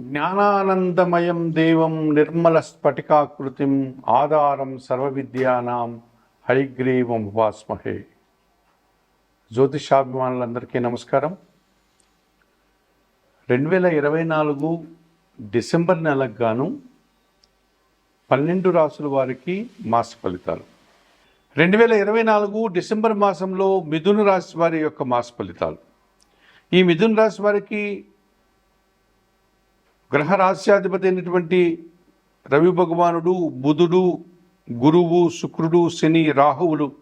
జ్ఞానానందమయం దేవం నిర్మల స్ఫటికాకృతిం ఆధారం సర్వవిద్యానాం హరిగ్రీవం ఉపాస్మహే జ్యోతిషాభిమానులందరికీ నమస్కారం. రెండు వేల ఇరవై నాలుగు డిసెంబర్ నెలకు గాను పన్నెండు రాసుల వారికి మాస ఫలితాలు. రెండు వేల ఇరవై నాలుగు డిసెంబర్ మాసంలో మిథున రాశి వారి యొక్క మాస ఫలితాలు. ఈ మిథున రాశి వారికి గ్రహ రాశ్యాధిపతి అయినటువంటి రవి భగవానుడు బుధుడు గురువు శుక్రుడు శని రాహువులు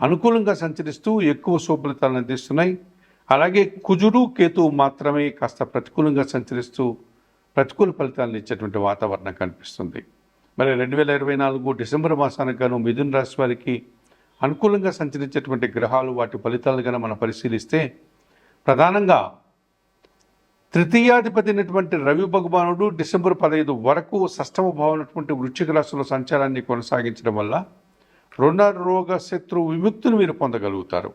అనుకూలంగా సంచరిస్తూ ఎక్కువ శుభ్రతలను అందిస్తున్నాయి. అలాగే కుజుడు కేతువు మాత్రమే కాస్త ప్రతికూలంగా సంచరిస్తూ ప్రతికూల ఫలితాలను ఇచ్చేటువంటి వాతావరణం కనిపిస్తుంది. మరి రెండు వేల ఇరవై నాలుగు డిసెంబర్ మాసానికి గాను మిథున రాశి వారికి అనుకూలంగా సంచరించేటువంటి గ్రహాలు వాటి ఫలితాలు కనుక మనం పరిశీలిస్తే ప్రధానంగా తృతీయాధిపతి అయినటువంటి రవి భగవానుడు డిసెంబర్ పదహైదు వరకు సష్టమ భావనటువంటి వృశ్చిక రాశిలో సంచారాన్ని కొనసాగించడం వల్ల రుణ రోగ శత్రు విముక్తిని మీరు పొందగలుగుతారు.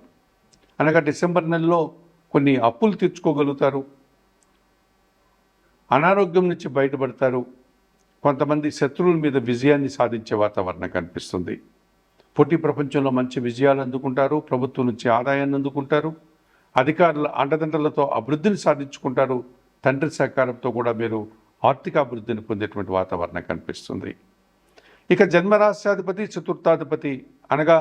అనగా డిసెంబర్ నెలలో కొన్ని అప్పులు తీర్చుకోగలుగుతారు. అనారోగ్యం నుంచి బయటపడతారు. కొంతమంది శత్రువుల మీద విజయాన్ని సాధించే వాతావరణం కనిపిస్తుంది. పోటీ ప్రపంచంలో మంచి విజయాలు అందుకుంటారు. ప్రభుత్వం నుంచి ఆదాయాన్ని అందుకుంటారు. అధికారుల అండదండలతో అభివృద్ధిని సాధించుకుంటారు. తండ్రి సహకారంతో కూడా మీరు ఆర్థిక అభివృద్ధిని పొందేటువంటి వాతావరణం కనిపిస్తుంది. ఇక జన్మరాశ్యాధిపతి చతుర్థాధిపతి అనగా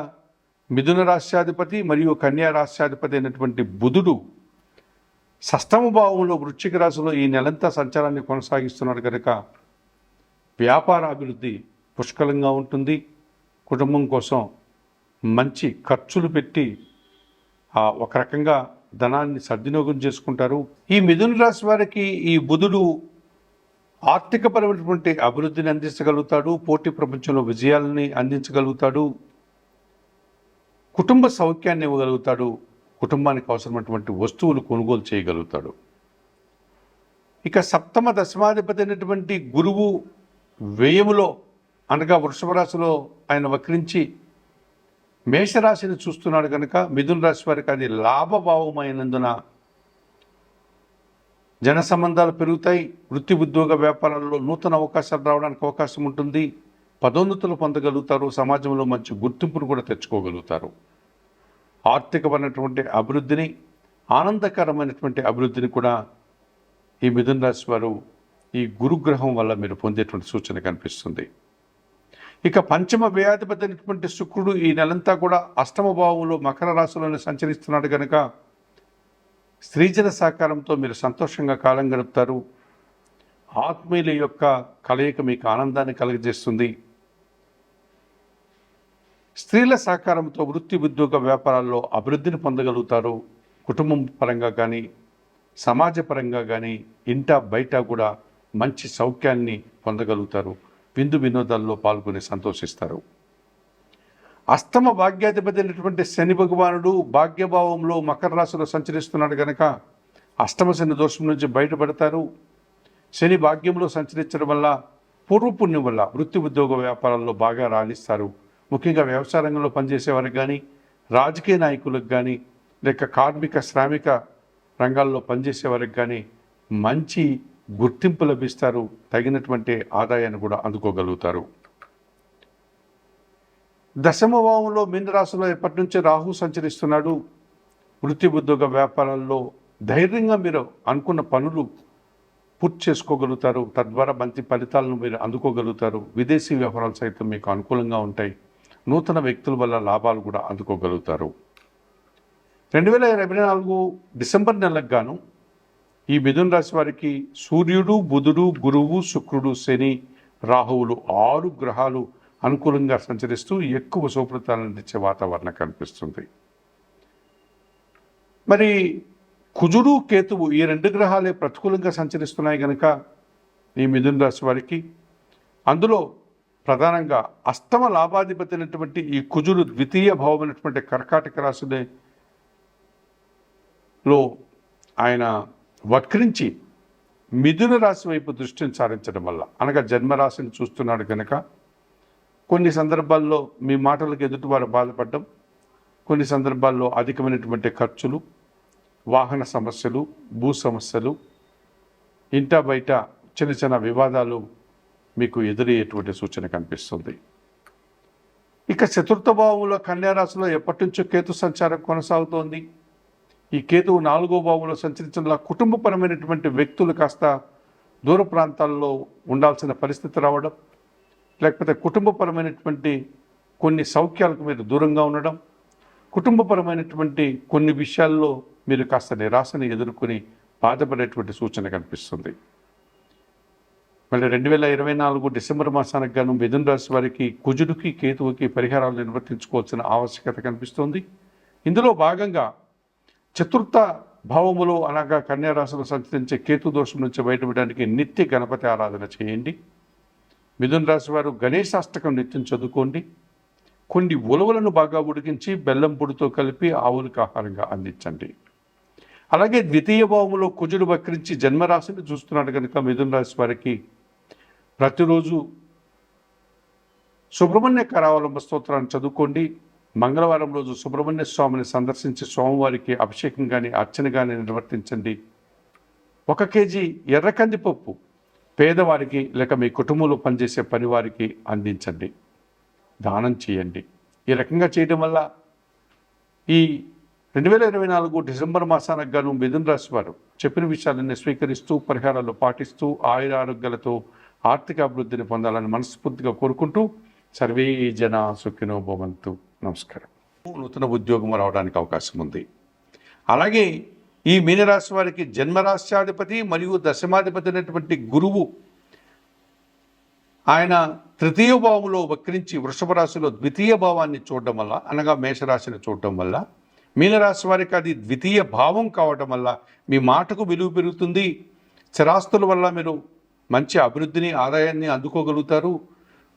మిథున రాశ్యాధిపతి మరియు కన్యా రాశ్యాధిపతి అయినటువంటి బుధుడు సష్టమ భావంలో వృశ్చిక రాశిలో ఈ నెలంతా సంచారాన్ని కొనసాగిస్తున్నాడు కనుక వ్యాపార అభివృద్ధి పుష్కలంగా ఉంటుంది. కుటుంబం కోసం మంచి ఖర్చులు పెట్టి ఒక రకంగా ధనాన్ని సద్వినియోగం చేసుకుంటారు. ఈ మిథున రాశి వారికి ఈ బుధుడు ఆర్థికపరమైనటువంటి అభివృద్ధిని అందించగలుగుతాడు. పోటీ ప్రపంచంలో విజయాలని అందించగలుగుతాడు. కుటుంబ సౌఖ్యాన్ని ఇవ్వగలుగుతాడు. కుటుంబానికి అవసరమైనటువంటి వస్తువులు కొనుగోలు చేయగలుగుతాడు. ఇక సప్తమ దశమాధిపతి అయినటువంటి గురువు వ్యయములో అనగా వృషభ రాశిలో ఆయన వక్రించి మేషరాశిని చూస్తున్నాడు కనుక మిథున రాశి వారికి అది లాభభావమైనందున జన సంబంధాలు పెరుగుతాయి. వృత్తి ఉద్యోగ వ్యాపారాల్లో నూతన అవకాశాలు రావడానికి అవకాశం ఉంటుంది. పదోన్నతులు పొందగలుగుతారు. సమాజంలో మంచి గుర్తింపును కూడా తెచ్చుకోగలుగుతారు. ఆర్థికపరమైనటువంటి అభివృద్ధిని ఆనందకరమైనటువంటి అభివృద్ధిని కూడా ఈ మిథున రాశి వారు ఈ గురుగ్రహం వల్ల మీరు పొందేటువంటి సూచన కనిపిస్తుంది. ఇక పంచమ వ్యయాధిపతి అయినటువంటి శుక్రుడు ఈ నెలంతా కూడా అష్టమ భావంలో మకర రాశిలోనే సంచరిస్తున్నాడు కనుక స్త్రీజన సహకారంతో మీరు సంతోషంగా కాలం గడుపుతారు. ఆత్మీయుల యొక్క కలయిక మీకు ఆనందాన్ని కలుగజేస్తుంది. స్త్రీల సహకారంతో వృత్తి ఉద్యోగ వ్యాపారాల్లో అభివృద్ధిని పొందగలుగుతారు. కుటుంబం పరంగా కానీ సమాజపరంగా కానీ ఇంట బయట కూడా మంచి సౌఖ్యాన్ని పొందగలుగుతారు. విందు వినోదాల్లో పాల్గొని సంతోషిస్తారు. అష్టమ భాగ్యాధిపతి అయినటువంటి శని భగవానుడు భాగ్యభావంలో మకర రాశిలో సంచరిస్తున్నాడు కనుక అష్టమ శని దోషం నుంచి బయటపడతారు. శని భాగ్యంలో సంచరించడం వల్ల పూర్వపుణ్యం వల్ల వృత్తి ఉద్యోగ వ్యాపారాల్లో బాగా రాణిస్తారు. ముఖ్యంగా వ్యవసాయ రంగంలో పనిచేసే వారికి కానీ రాజకీయ నాయకులకు కానీ లేక కార్మిక శ్రామిక రంగాల్లో పనిచేసే వారికి కానీ మంచి గుర్తింపు లభిస్తారు తగినటువంటి ఆదాయాన్ని కూడా అందుకోగలుగుతారు. దశమ భావంలో మీన ఎప్పటి నుంచే రాహు సంచరిస్తున్నాడు? వృత్తి ఉద్యోగ వ్యాపారాల్లో ధైర్యంగా మీరు అనుకున్న పనులు పూర్తి చేసుకోగలుగుతారు. తద్వారా మంచి ఫలితాలను మీరు అందుకోగలుగుతారు. విదేశీ వ్యవహారాలు సైతం మీకు అనుకూలంగా ఉంటాయి. నూతన వ్యక్తుల వల్ల లాభాలు కూడా అందుకోగలుగుతారు. రెండు వేల ఇరవై నాలుగు డిసెంబర్ నెలకు గాను ఈ మిథున రాశి వారికి సూర్యుడు బుధుడు గురువు శుక్రుడు శని రాహువులు ఆరు గ్రహాలు అనుకూలంగా సంచరిస్తూ ఎక్కువ శుభ్రతాలను అందించే వాతావరణం కనిపిస్తుంది. మరి కుజుడు కేతువు ఈ రెండు గ్రహాలే ప్రతికూలంగా సంచరిస్తున్నాయి కనుక ఈ మిథున రాశి వారికి అందులో ప్రధానంగా అష్టమ లాభాధిపతి అయినటువంటి ఈ కుజుడు ద్వితీయ భావమైనటువంటి కర్కాటక రాశిని లో ఆయన వక్రించి మిథున రాశి వైపు దృష్టిని సారించడం వల్ల. అనగా జన్మరాశిని చూస్తున్నాడు కనుక కొన్ని సందర్భాల్లో మీ మాటలకు ఎదుటివారు బాధపడడం కొన్ని సందర్భాల్లో అధికమైనటువంటి ఖర్చులు వాహన సమస్యలు భూ సమస్యలు ఇంట బయట చిన్న చిన్న వివాదాలు మీకు ఎదురయ్యేటువంటి సూచన కనిపిస్తుంది. ఇక చతుర్థ భావంలో కన్యారాశిలో ఎప్పటి నుంచో కేతు సంచారం కొనసాగుతోంది. ఈ కేతువు నాలుగో భావంలో సంచరించిన కుటుంబపరమైనటువంటి వ్యక్తులు కాస్త దూర ప్రాంతాల్లో ఉండాల్సిన పరిస్థితి రావడం లేకపోతే కుటుంబపరమైనటువంటి కొన్ని సౌఖ్యాలకు మీరు దూరంగా ఉండడం కుటుంబపరమైనటువంటి కొన్ని విషయాల్లో మీరు కాస్త నిరాశని ఎదుర్కొని బాధపడేటువంటి సూచన కనిపిస్తుంది. మళ్ళీ రెండు వేల ఇరవై నాలుగు డిసెంబర్ మాసానికి గాను మిథున రాశి వారికి కుజుడికి కేతువుకి పరిహారాలు నిర్వర్తించుకోవాల్సిన ఆవశ్యకత కనిపిస్తుంది. ఇందులో భాగంగా చతుర్థ భావములో అనగా కన్యారాశిలో సంచరించే కేతు దోషం నుంచి బయటపడడానికి నిత్య గణపతి ఆరాధన చేయండి. మిథున రాశి వారు గణేశాష్టకం నిత్యం చదువుకోండి. కొన్ని ఉలవలను బాగా ఉడికించి బెల్లం పొడితో కలిపి ఆవులకు ఆహారంగా అందించండి. అలాగే ద్వితీయ భావములో కుజుడు వక్రించి జన్మరాశిని చూస్తున్నాడు కనుక మిథున రాశి వారికి ప్రతిరోజు సుబ్రహ్మణ్య కరావలంబ స్తోత్రాన్ని చదువుకోండి. మంగళవారం రోజు సుబ్రహ్మణ్య స్వామిని సందర్శించి స్వామివారికి అభిషేకం కానీ అర్చన కానీ నిర్వర్తించండి. ఒక కేజీ ఎర్ర కందిపప్పు పేదవారికి లేక మీ కుటుంబంలో పనిచేసే పనివారికి అందించండి. దానం చేయండి. ఈ రకంగా చేయడం వల్ల ఈ రెండు వేల ఇరవై నాలుగు డిసెంబర్ మాసానికి గాను మిథున్ రాశి వారు చెప్పిన విషయాలన్నీ స్వీకరిస్తూ పరిహారాలు పాటిస్తూ ఆయుర ఆరోగ్యాలతో ఆర్థిక అభివృద్ధిని పొందాలని మనస్ఫూర్తిగా కోరుకుంటూ సర్వే జన సుఖినో భవంతు. నమస్కారం. నూతన ఉద్యోగం రావడానికి అవకాశం ఉంది. అలాగే ఈ మీనరాశి వారికి జన్మరాశ్యాధిపతి మరియు దశమాధిపతి అయినటువంటి గురువు ఆయన తృతీయ భావంలో వక్రించి వృషభ రాశిలో ద్వితీయ భావాన్ని చూడడం వల్ల అనగా మేషరాశిని చూడడం వల్ల మీనరాశి వారికి అది ద్వితీయ భావం కావడం వల్ల మీ మాటకు విలువ పెరుగుతుంది. చిరాస్తుల వల్ల మీరు మంచి అభివృద్ధిని ఆదాయాన్ని అందుకోగలుగుతారు.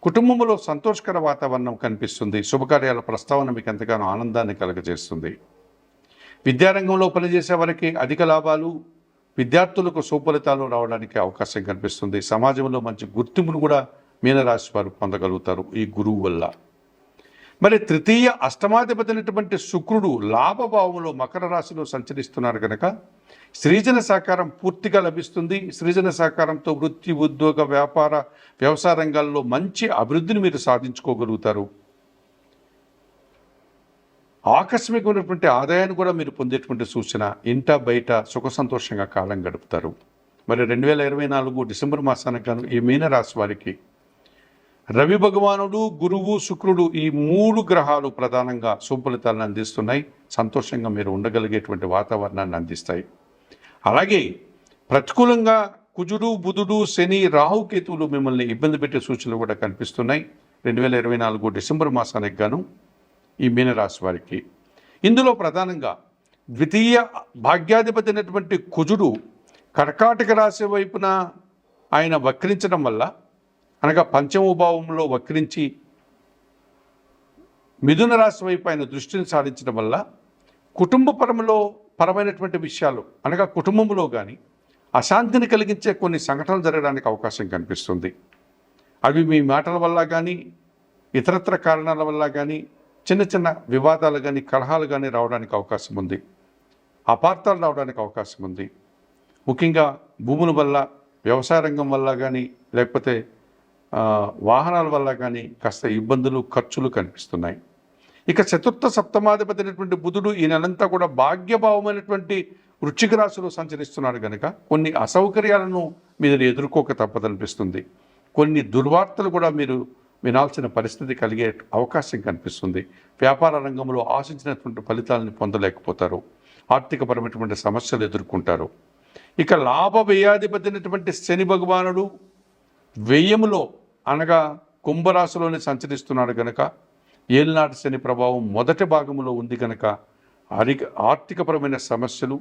కుటుంబంలో సంతోషకర వాతావరణం కనిపిస్తుంది. శుభకార్యాల ప్రస్తావన మీకు ఎంతగానో ఆనందాన్ని కలగజేస్తుంది. విద్యారంగంలో పనిచేసే వారికి అధిక లాభాలు విద్యార్థులకు సుఫలితాలు రావడానికి అవకాశం కనిపిస్తుంది. సమాజంలో మంచి గుర్తింపును కూడా మీనరాశి వారు పొందగలుగుతారు. ఈ గురువు వల్ల. మరి తృతీయ అష్టమాధిపతినటువంటి శుక్రుడు లాభభావంలో మకర రాశిలో సంచరిస్తున్నారు కనుక సృజన సహకారం పూర్తిగా లభిస్తుంది. సృజన సహకారంతో వృత్తి ఉద్యోగ వ్యాపార వ్యవసాయ రంగాల్లో మంచి అభివృద్ధిని మీరు సాధించుకోగలుగుతారు. ఆకస్మికమైనటువంటి ఆదాయాన్ని కూడా మీరు పొందేటువంటి సూచన ఇంట బయట సుఖ సంతోషంగా కాలం గడుపుతారు. మరి రెండు వేల ఇరవై నాలుగు డిసెంబర్ మాసానికి ఈ మీనరాశి వారికి రవి భగవానుడు గురువు శుక్రుడు ఈ మూడు గ్రహాలు ప్రధానంగా సుఫలితాలను అందిస్తున్నాయి. సంతోషంగా మీరు ఉండగలిగేటువంటి వాతావరణాన్ని అందిస్తాయి. అలాగే ప్రతికూలంగా కుజుడు బుధుడు శని రాహుకేతువులు మిమ్మల్ని ఇబ్బంది పెట్టే సూచనలు కూడా కనిపిస్తున్నాయి. రెండు వేల ఇరవై నాలుగు డిసెంబర్ మాసానికి గాను ఈ మీనరాశి వారికి. ఇందులో ప్రధానంగా ద్వితీయ భాగ్యాధిపతి అయినటువంటి కుజుడు కర్కాటక రాశి వైపున ఆయన వక్రించడం వల్ల అనగా పంచమభావంలో వక్రించి మిథున రాశి వైపు ఆయన దృష్టిని సాధించడం వల్ల కుటుంబ పరములో పరమైనటువంటి విషయాలు అనగా కుటుంబంలో కానీ అశాంతిని కలిగించే కొన్ని సంఘటనలు జరగడానికి అవకాశం కనిపిస్తుంది. అవి మీ మాటల వల్ల కానీ ఇతరత్ర కారణాల వల్ల కానీ చిన్న చిన్న వివాదాలు కానీ కలహాలు కానీ రావడానికి అవకాశం ఉంది. అపార్థాలు రావడానికి అవకాశం ఉంది. ముఖ్యంగా భూముల వల్ల వ్యవసాయ రంగం వల్ల కానీ లేకపోతే వాహనాల వల్ల కానీ కాస్త ఇబ్బందులు ఖర్చులు కనిపిస్తున్నాయి. ఇక చతుర్థ సప్తమాధిపతి అయినటువంటి బుధుడు ఈ నెలంతా కూడా భాగ్యభావమైనటువంటి వృశ్చిక రాశిలో సంచరిస్తున్నాడు కనుక కొన్ని అసౌకర్యాలను మీరు ఎదుర్కోక తప్పదనిపిస్తుంది. కొన్ని దుర్వార్తలు కూడా మీరు వినాల్సిన పరిస్థితి కలిగే అవకాశం కనిపిస్తుంది. వ్యాపార రంగంలో ఆశించినటువంటి ఫలితాలను పొందలేకపోతారు. ఆర్థికపరమైనటువంటి సమస్యలు ఎదుర్కొంటారు. ఇక లాభ వ్యయాధిపతి అయినటువంటి శని భగవానుడు వ్యయములో అనగా కుంభరాశిలోనే సంచరిస్తున్నాడు గనక ఏలినాటి శని ప్రభావం మొదటి భాగంలో ఉంది కనుక అరి ఆర్థికపరమైన సమస్యలు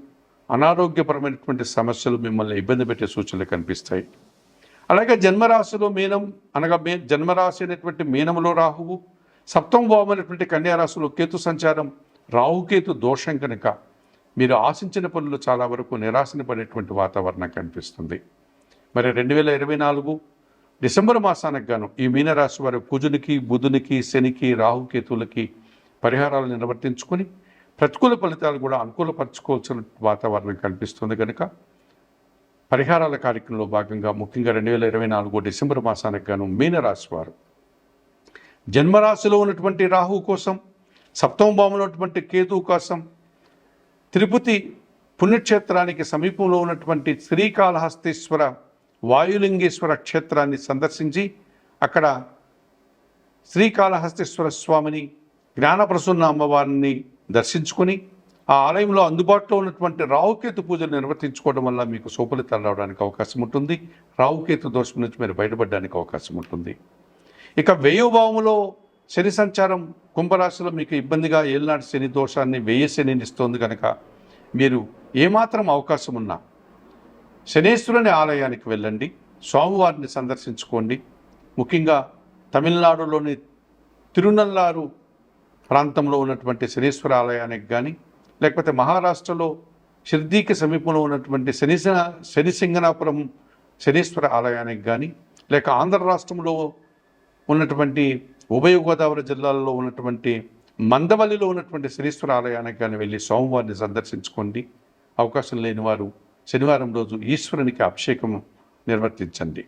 అనారోగ్యపరమైనటువంటి సమస్యలు మిమ్మల్ని ఇబ్బంది పెట్టే సూచనలు కనిపిస్తాయి. అలాగే జన్మరాశిలో మీనం అనగా మే జన్మరాశి అయినటువంటి మీనంలో రాహువు సప్తమ అనేటువంటి కన్యారాశిలో కేతు సంచారం రాహుకేతు దోషం కనుక మీరు ఆశించిన పనులు చాలా వరకు నిరాశన పడేటువంటి వాతావరణం కనిపిస్తుంది. మరి రెండు వేల ఇరవై నాలుగు డిసెంబర్ మాసానికి గాను ఈ మీనరాశి వారు కుజునికి బుధునికి శనికి రాహుకేతులకి పరిహారాలు నిర్వర్తించుకొని ప్రతికూల ఫలితాలు కూడా అనుకూలపరచుకోవాల్సిన వాతావరణం కనిపిస్తుంది కనుక పరిహారాల కార్యక్రమంలో భాగంగా ముఖ్యంగా రెండు వేల ఇరవై నాలుగు డిసెంబర్ మాసానికి గాను మీనరాశి వారు. జన్మరాశిలో ఉన్నటువంటి రాహు కోసం సప్తమ భావంలో ఉన్నటువంటి కేతు కోసం తిరుపతి పుణ్యక్షేత్రానికి సమీపంలో ఉన్నటువంటి శ్రీకాళహస్తీశ్వర వాయులింగేశ్వర క్షేత్రాన్ని సందర్శించి అక్కడ శ్రీకాళహస్తేశ్వర స్వామిని జ్ఞానప్రసన్న అమ్మవారిని దర్శించుకొని ఆ ఆలయంలో అందుబాటులో ఉన్నటువంటి రావుకేతు పూజలు నిర్వర్తించుకోవడం వల్ల మీకు సోపలితాలు రావడానికి అవకాశం ఉంటుంది. రావుకేతు దోషం నుంచి మీరు బయటపడడానికి అవకాశం ఉంటుంది. ఇక వేయభావములో శని సంచారం కుంభరాశిలో మీకు ఇబ్బందిగా ఏలినాటి శని దోషాన్ని వేయ శనిని ఇస్తోంది కనుక మీరు ఏమాత్రం అవకాశం ఉన్నా శనేశ్వరుని ఆలయానికి వెళ్ళండి స్వామివారిని సందర్శించుకోండి. ముఖ్యంగా తమిళనాడులోని తిరునల్లారు ప్రాంతంలో ఉన్నటువంటి శనీశ్వర ఆలయానికి కానీ లేకపోతే మహారాష్ట్రలో షిర్దీకి సమీపంలో ఉన్నటువంటి శని శనిసింగనాపురం శనీశ్వర ఆలయానికి కానీ లేక ఆంధ్ర రాష్ట్రంలో ఉన్నటువంటి ఉభయ గోదావరి జిల్లాల్లో ఉన్నటువంటి మందవల్లిలో ఉన్నటువంటి శనీశ్వర ఆలయానికి కానీ వెళ్ళి సోమవారిని సందర్శించుకోండి. అవకాశం లేని వారు శనివారం రోజు ఈశ్వరునికి అభిషేకం నిర్వర్తించండి.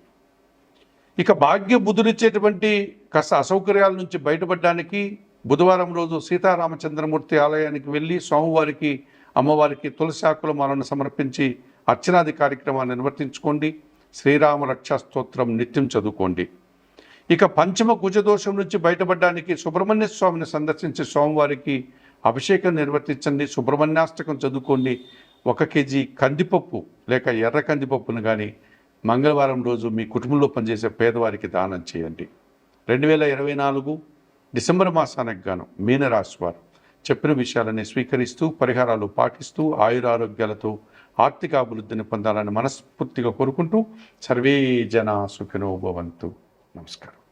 ఇక భాగ్య బుధుడిచ్చేటువంటి కాస్త అసౌకర్యాల నుంచి బయటపడడానికి బుధవారం రోజు సీతారామచంద్రమూర్తి ఆలయానికి వెళ్ళి స్వామివారికి అమ్మవారికి తులసాకుల మాలను సమర్పించి అర్చనాది కార్యక్రమాన్ని నిర్వర్తించుకోండి. శ్రీరామ రక్షా స్తోత్రం నిత్యం చదువుకోండి. ఇక పంచమ కుజదోషం నుంచి బయటపడడానికి సుబ్రహ్మణ్య స్వామిని సందర్శించి స్వామివారికి అభిషేకం నిర్వర్తించండి. సుబ్రహ్మణ్యాష్టకం చదువుకోండి. ఒక కేజీ కందిపప్పు లేక ఎర్ర కందిపప్పును కానీ మంగళవారం రోజు మీ కుటుంబంలో పనిచేసే పేదవారికి దానం చేయండి. రెండు వేల ఇరవై నాలుగు డిసెంబర్ మాసానికి గాను మీనరాశి వారు చెప్పిన విషయాలని స్వీకరిస్తూ పరిహారాలు పాటిస్తూ ఆయురారోగ్యాలతో ఆర్థిక అభివృద్ధిని పొందాలని మనస్ఫూర్తిగా కోరుకుంటూ సర్వే జన సుఖినోభవంతు నమస్కారం.